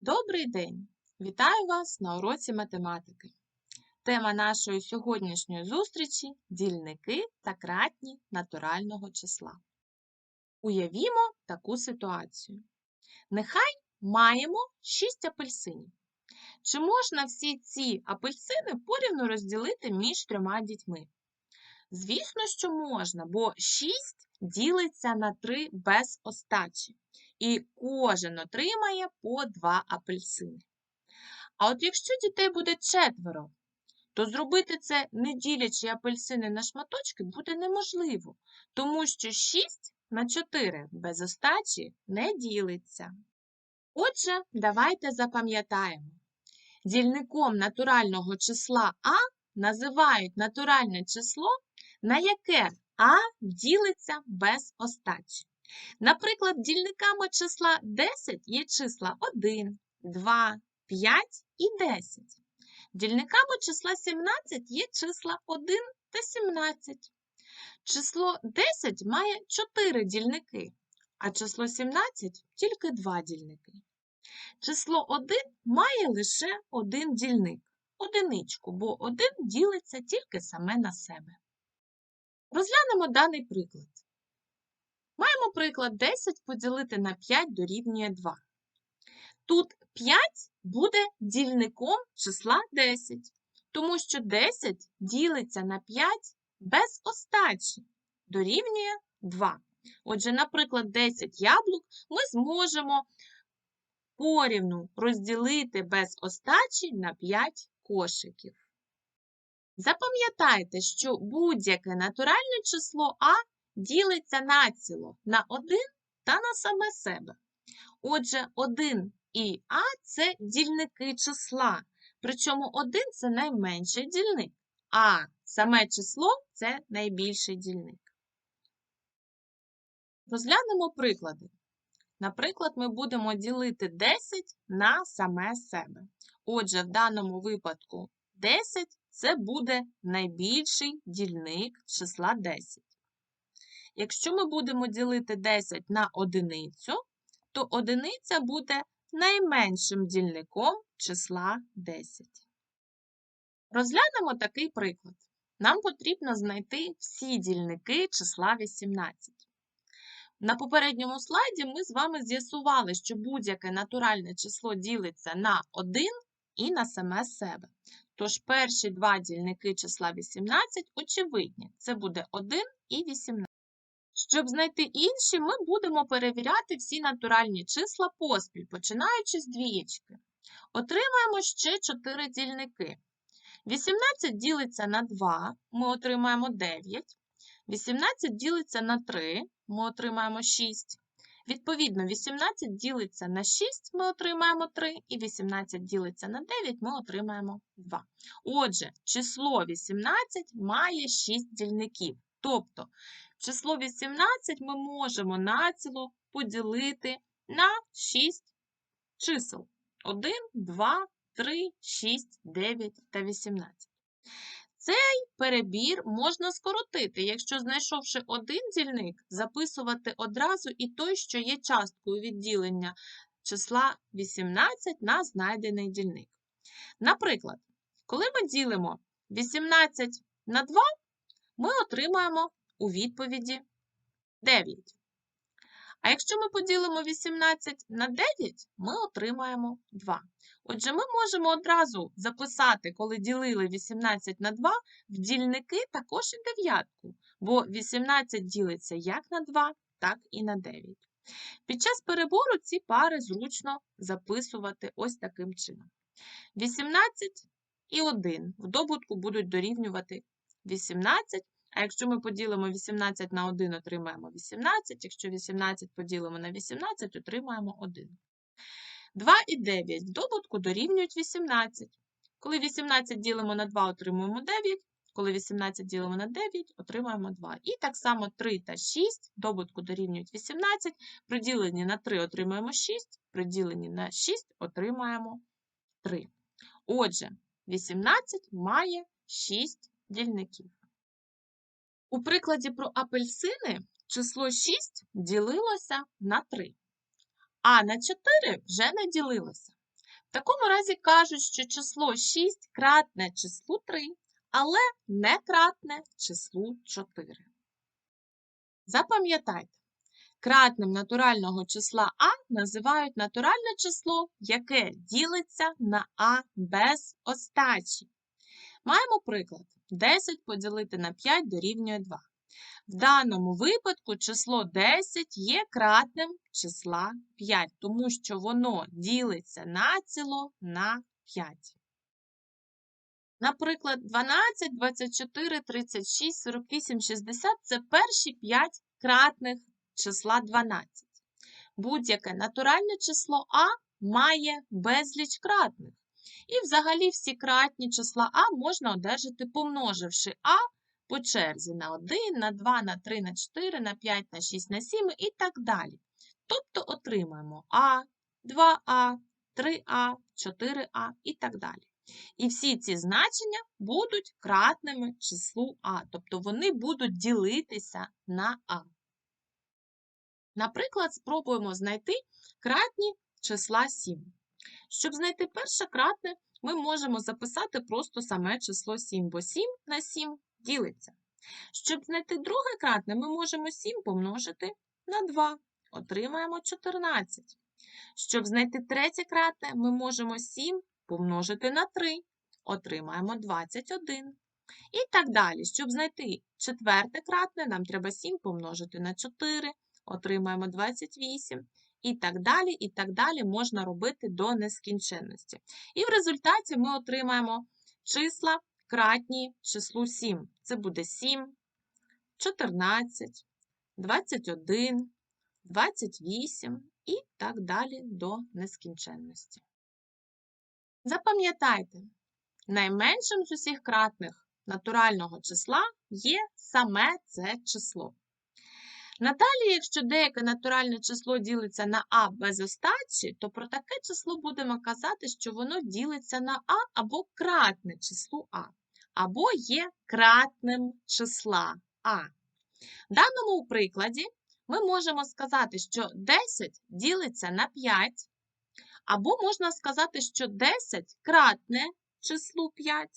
Добрий день! Вітаю вас на уроці математики. Тема нашої сьогоднішньої зустрічі дільники та кратні натурального числа. Уявімо таку ситуацію. Нехай маємо 6 апельсинів. Чи можна всі ці апельсини порівну розділити між трьома дітьми? Звісно, що можна, бо 6 ділиться на 3 без остачі і кожен отримає по 2 апельсини. А от якщо дітей буде четверо, то зробити це, не ділячи апельсини на шматочки, буде неможливо, тому що 6 на 4 без остачі не ділиться. Отже, давайте запам'ятаємо. Дільником натурального числа А називають натуральне число, на яке А ділиться без остачі. Наприклад, дільниками числа 10 є числа 1, 2, 5 і 10. Дільниками числа 17 є числа 1 та 17. Число 10 має 4 дільники, а число 17 тільки 2 дільники. Число 1 має лише один дільник одиничку, бо 1 ділиться тільки саме на себе. Розглянемо даний приклад. Маємо приклад 10 поділити на 5 дорівнює 2. Тут 5 буде дільником числа 10, тому що 10 ділиться на 5 без остачі, дорівнює 2. Отже, наприклад, 10 яблук ми зможемо порівну розділити без остачі на 5 кошиків. Запам'ятайте, що будь-яке натуральне число А ділиться націло на 1 та на саме себе. Отже, 1 і А це дільники числа, причому 1 це найменший дільник, а саме число це найбільший дільник. Розглянемо приклади. Наприклад, ми будемо ділити 10 на саме себе. Отже, в даному випадку 10 це буде найбільший дільник числа 10. Якщо ми будемо ділити 10 на одиницю, то одиниця буде найменшим дільником числа 10. Розглянемо такий приклад. Нам потрібно знайти всі дільники числа 18. На попередньому слайді ми з вами з'ясували, що будь-яке натуральне число ділиться на 1 і на саме себе. Тож перші два дільники числа 18 очевидні. Це буде 1 і 18. Щоб знайти інші, ми будемо перевіряти всі натуральні числа поспіль, починаючи з двієчки. Отримаємо ще 4 дільники. 18 ділиться на 2, ми отримаємо 9. 18 ділиться на 3, ми отримаємо 6. Відповідно, 18 ділиться на 6, ми отримаємо 3, і 18 ділиться на 9, ми отримаємо 2. Отже, число 18 має 6 дільників. Тобто, число 18 ми можемо націло поділити на 6 чисел. 1, 2, 3, 6, 9 та 18. Цей перебір можна скоротити, якщо, знайшовши один дільник, записувати одразу і той, що є часткою відділення числа 18 на знайдений дільник. Наприклад, коли ми ділимо 18 на 2, ми отримаємо у відповіді 9. А якщо ми поділимо 18 на 9, ми отримаємо 2. Отже, ми можемо одразу записати, коли ділили 18 на 2, в дільники також і дев'ятку, бо 18 ділиться як на 2, так і на 9. Під час перебору ці пари зручно записувати ось таким чином. 18 і 1 в добутку будуть дорівнювати 18, а якщо ми поділимо 18 на 1, отримаємо 18, якщо 18 поділимо на 18, отримаємо 1. 2 і 9 в добутку дорівнюють 18. Коли 18 ділимо на 2, отримуємо 9. Коли 18 ділимо на 9, отримаємо 2. І так само 3 та 6 в добутку дорівнюють 18. Приділені на 3 отримаємо 6, приділені на 6 отримаємо 3. Отже, 18 має 6 дільників. У прикладі про апельсини число 6 ділилося на 3, а на 4 вже не ділилося. В такому разі кажуть, що число 6 кратне числу 3, але не кратне числу 4. Запам'ятайте, кратним натурального числа А називають натуральне число, яке ділиться на А без остачі. Маємо приклад. 10 поділити на 5 дорівнює 2. В даному випадку число 10 є кратним числа 5, тому що воно ділиться націло на 5. Наприклад, 12, 24, 36, 48, 60 це перші 5 кратних числа 12. Будь-яке натуральне число А має безліч кратних. І взагалі всі кратні числа А можна одержати, помноживши А по черзі на 1, на 2, на 3, на 4, на 5, на 6, на 7 і так далі. Тобто отримаємо А, 2А, 3А, 4А і так далі. І всі ці значення будуть кратними числу А, тобто вони будуть ділитися на А. Наприклад, спробуємо знайти кратні числа 7. Щоб знайти перше кратне, ми можемо записати просто саме число 7, бо 7 на 7 ділиться. Щоб знайти друге кратне, ми можемо 7 помножити на 2. Отримаємо 14. Щоб знайти третє кратне, ми можемо 7 помножити на 3. Отримаємо 21. І так далі. Щоб знайти четверте кратне, нам треба 7 помножити на 4. Отримаємо 28. І так далі, і так далі можна робити до нескінченності. І в результаті ми отримаємо числа кратні числу 7. Це буде 7, 14, 21, 28 і так далі до нескінченності. Запам'ятайте, найменшим з усіх кратних натурального числа є саме це число. Надалі, якщо деяке натуральне число ділиться на А без остачі, то про таке число будемо казати, що воно ділиться на А або кратне числу А, або є кратним числа А. В даному прикладі ми можемо сказати, що 10 ділиться на 5, або можна сказати, що 10 кратне числу 5,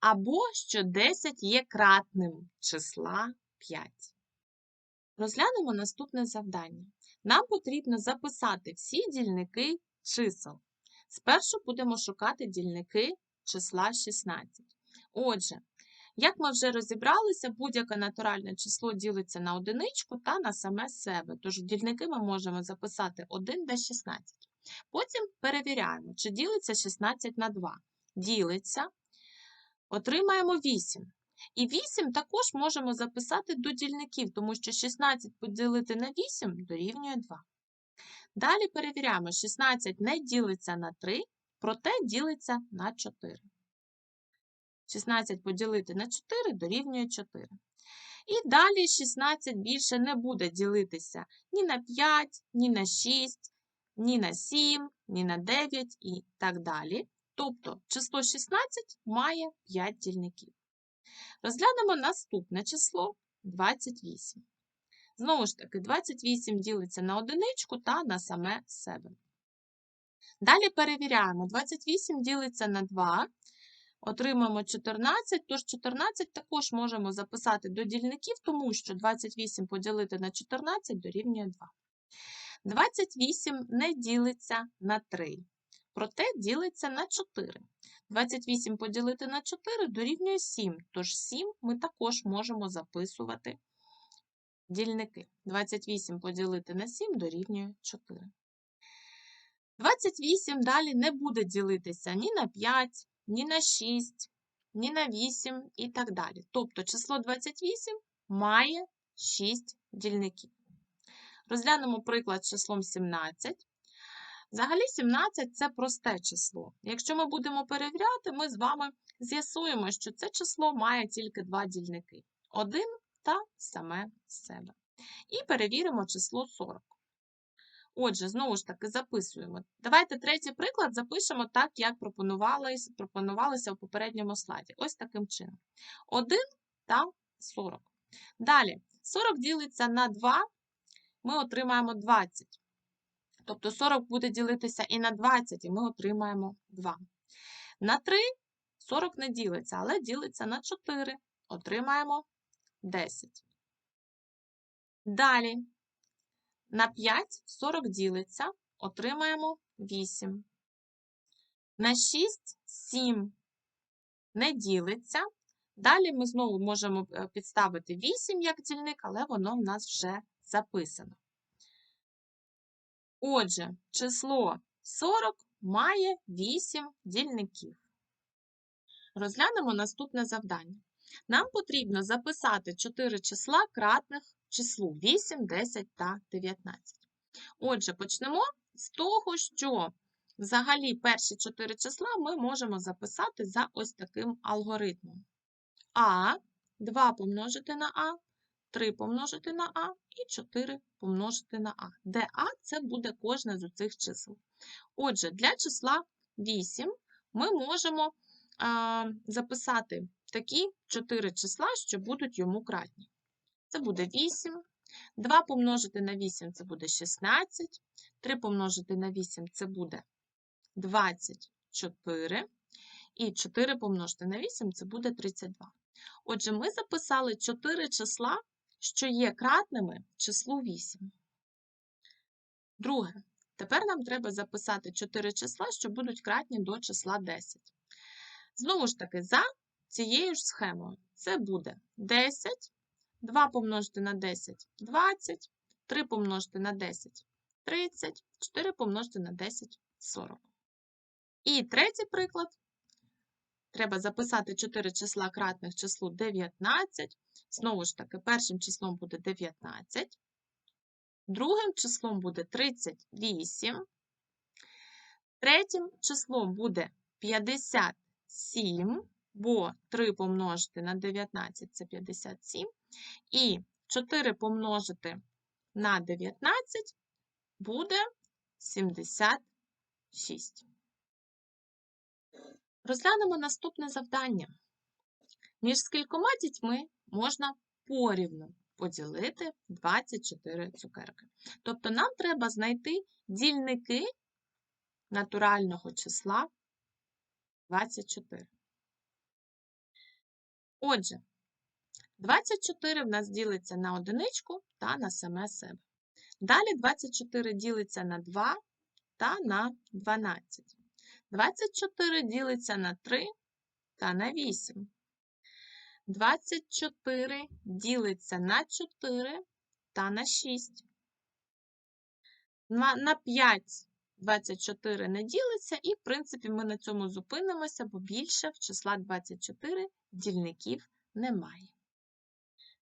або що 10 є кратним числа 5. Розглянемо наступне завдання. Нам потрібно записати всі дільники чисел. Спершу будемо шукати дільники числа 16. Отже, як ми вже розібралися, будь-яке натуральне число ділиться на одиничку та на саме себе. Тож дільники ми можемо записати 1 до 16. Потім перевіряємо, чи ділиться 16 на 2. Ділиться, отримаємо 8. І 8 також можемо записати до дільників, тому що 16 поділити на 8 дорівнює 2. Далі перевіряємо, 16 не ділиться на 3, проте ділиться на 4. 16 поділити на 4 дорівнює 4. І далі 16 більше не буде ділитися ні на 5, ні на 6, ні на 7, ні на 9 і так далі. Тобто число 16 має 5 дільників. Розглянемо наступне число 28. Знову ж таки, 28 ділиться на одиничку та на саме себе. Далі перевіряємо, 28 ділиться на 2, отримаємо 14, тож 14 також можемо записати до дільників, тому що 28 поділити на 14 дорівнює 2. 28 не ділиться на 3, проте ділиться на 4. 28 поділити на 4 дорівнює 7, тож 7 ми також можемо записувати дільники. 28 поділити на 7 дорівнює 4. 28 далі не буде ділитися ні на 5, ні на 6, ні на 8 і так далі. Тобто число 28 має 6 дільників. Розглянемо приклад з числом 17. Взагалі 17 це просте число. Якщо ми будемо перевіряти, ми з вами з'ясуємо, що це число має тільки два дільники 1 та саме себе. І перевіримо число 40. Отже, знову ж таки, записуємо. Давайте третій приклад запишемо так, як пропонувалося, пропонувалося в попередньому слайді. Ось таким чином. 1 та 40. Далі, 40 ділиться на 2, ми отримаємо 20. Тобто 40 буде ділитися і на 20, і ми отримаємо 2. На 3 40 не ділиться, але ділиться на 4. Отримаємо 10. Далі на 5 40 ділиться, отримаємо 8. На 6 7 не ділиться. Далі ми знову можемо е, підставити 8 як дільник, але воно в нас вже записано. Отже, число 40 має 8 дільників. Розглянемо наступне завдання. Нам потрібно записати 4 числа кратних числу 8, 10 та 19. Отже, почнемо з того, що взагалі перші 4 числа ми можемо записати за ось таким алгоритмом. А 2 помножити на А, 3 помножити на А і 4 помножити на А, де А це буде кожне з цих чисел. Отже, для числа 8 ми можемо а, записати такі 4 числа, що будуть йому кратні. Це буде 8. 2 помножити на 8 це буде 16. 3 помножити на 8 це буде 24. І 4 помножити на 8 це буде 32. Отже, ми записали 4 числа, що є кратними числу 8. Друге. Тепер нам треба записати 4 числа, що будуть кратні до числа 10. Знову ж таки, за цією ж схемою. Це буде 10, 2 помножити на 10 20, 3 помножити на 10 30, 4 помножити на 10 40. І третій приклад. Треба записати 4 числа кратних числу 19. Знову ж таки, першим числом буде 19, другим числом буде 38, третім числом буде 57, бо 3 помножити на 19 це 57, і 4 помножити на 19 буде 76. Розглянемо наступне завдання. Між скількома дітьми можна порівну поділити 24 цукерки. Тобто нам треба знайти дільники натурального числа 24. Отже, 24 в нас ділиться на одиничку та на саме себе. Далі 24 ділиться на 2 та на 12. 24 ділиться на 3 та на 8. 24 ділиться на 4 та на 6. На 5 24 не ділиться, і, в принципі, ми на цьому зупинимося, бо більше в числа 24 дільників немає.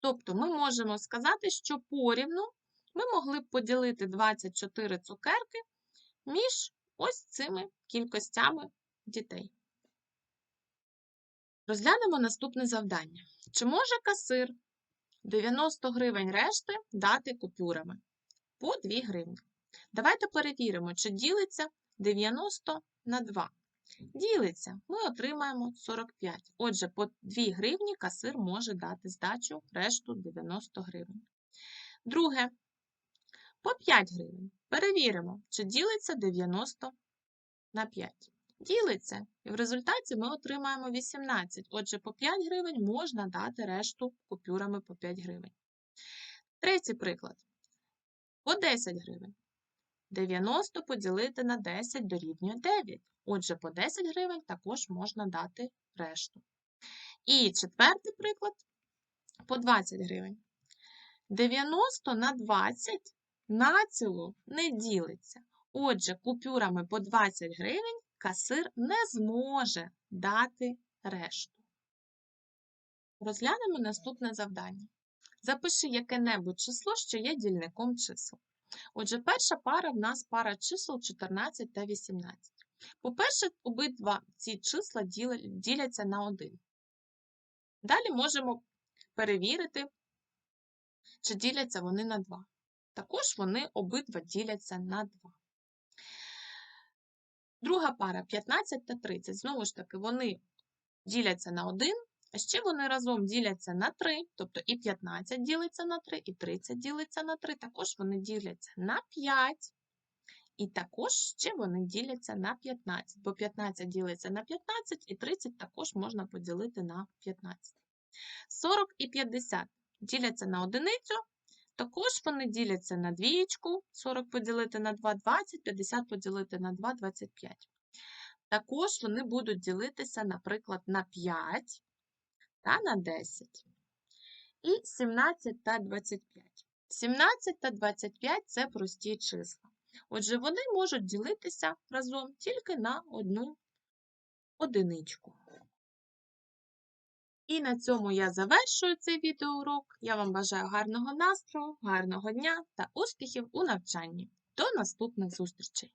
Тобто ми можемо сказати, що порівну ми могли б поділити 24 цукерки між ось цими кількостями дітей. Розглянемо наступне завдання. Чи може касир 90 гривень решти дати купюрами по 2 гривні? Давайте перевіримо, чи ділиться 90 на 2. Ділиться, ми отримаємо 45. Отже, по 2 гривні касир може дати здачу решту 90 гривень. Друге, по 5 гривень. Перевіримо, чи ділиться 90 на 5. Ділиться, і в результаті ми отримаємо 18. Отже, по 5 гривень можна дати решту купюрами по 5 гривень. Третій приклад. По 10 гривень. 90 поділити на 10 дорівнює 9. Отже, по 10 гривень також можна дати решту. І четвертий приклад по 20 гривень. 90 на 20 націло не ділиться. Отже, купюрами по 20 гривень касир не зможе дати решту. Розглянемо наступне завдання. Запиши яке-небудь число, що є дільником чисел. Отже, перша пара в нас пара чисел 14 та 18. По-перше, обидва ці числа діляться на 1. Далі можемо перевірити, чи діляться вони на 2. Також вони обидва діляться на 2. Друга пара 15 та 30. Знову ж таки, вони діляться на 1, а ще вони разом діляться на 3, тобто і 15 ділиться на 3, і 30 ділиться на 3. Також вони діляться на 5 І також ще вони діляться на 15, бо 15 ділиться на 15 і 30 також можна поділити на 15. 40 і 50 діляться на одиницю, також вони діляться на двієчку, 40 поділити на 2 – 20, 50 поділити на 2 – 25. Також вони будуть ділитися, наприклад, на 5 та на 10. І 17 та 25. 17 та 25 – це прості числа. Отже, вони можуть ділитися разом тільки на одну одиничку. І на цьому я завершую цей відеоурок. Я вам бажаю гарного настрою, гарного дня та успіхів у навчанні. До наступних зустрічей!